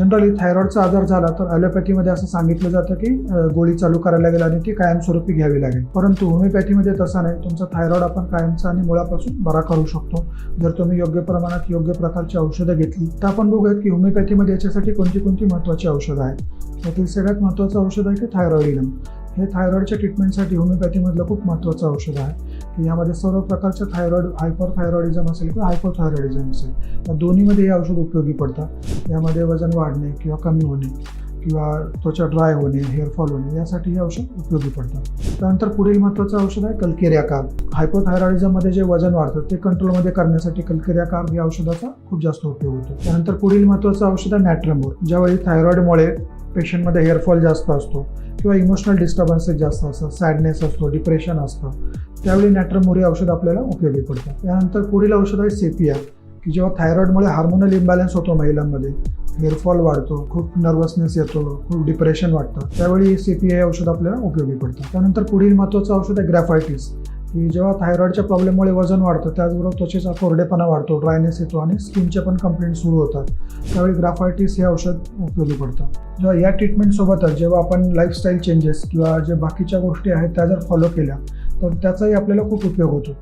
Generally थायरॉइडचा आजार झाला तर ॲलोपॅथीमध्ये असं सांगितलं जातं की गोळी चालू करायला लागेल आणि ती कायमस्वरूपी घ्यावी लागेल. परंतु होमिओपॅथीमध्ये तसा नाही. तुमचा थायरॉइड आपण कायमचा आणि मुळापासून बरा करू शकतो. जर तुम्ही योग्य प्रमाणात योग्य प्रकारची औषधं घेतली तर आपण बघूयात की होमिओपॅथीमध्ये याच्यासाठी कोणती कोणती महत्त्वाची औषधं आहेत. यातील सगळ्यात महत्त्वाचं औषध आहे की थायरॉइडिनम हे थायरॉइडच्या ट्रीटमेंटसाठी होमिओपॅथीमधलं खूप महत्त्वाचं औषध आहे. यामध्ये सर्व प्रकारच्या थायरॉइड हायपरथायरॉइडिझम असेल किंवा हायपोथायरॉइडिझम असेल या दोन्हीमध्ये हे औषध उपयोगी पडतात. यामध्ये वजन वाढणे किंवा कमी होणे किंवा त्वचा ड्राय होणे हेअरफॉल होणे यासाठी हे औषध उपयोगी पडतं त्यानंतर पुढील महत्त्वाचं औषध आहे कल्केरिया कार हायपोथायरॉइडिझममध्ये जे वजन वाढतं ते कंट्रोलमध्ये करण्यासाठी कल्केरिया कार या औषधाचा खूप जास्त उपयोग होतो. त्यानंतर पुढील महत्त्वाचं औषध आहे नॅट्रमोर ज्यावेळी थायरॉइडमुळे पेशंटमध्ये हेअरफॉल जास्त असतो किंवा इमोशनल डिस्टर्बन्सेस जास्त असतात सॅडनेस असतो डिप्रेशन असतं त्यावेळी नॅट्रमोर हे औषध आपल्याला उपयोगी पडतं त्यानंतर पुढील औषध आहे सेपिया की जेव्हा थायरॉईडमुळे हार्मोनल इम्बॅलन्स होतो महिलांमध्ये हेअरफॉल वाढतो खूप नर्वसनेस येतो खूप डिप्रेशन वाटतं त्यावेळी सी पी हे औषध आपल्याला उपयोगी पडतं त्यानंतर पुढील महत्त्वाचं औषध आहे ग्रॅफायटिस की जेव्हा थायरॉईडच्या प्रॉब्लेममुळे वजन वाढतं त्याचबरोबर त्वचेचा कोरडेपणा वाढतो ड्रायनेस येतो आणि स्किनचे पण कंप्लेंट सुरू होतात. त्यावेळी ग्राफायटिस हे औषध उपयोगी पडतं. जेव्हा या ट्रीटमेंटसोबतच जेव्हा आपण लाईफस्टाईल चेंजेस किंवा जे बाकीच्या गोष्टी आहेत त्या जर फॉलो केल्या तर त्याचाही आपल्याला खूप उपयोग होतो.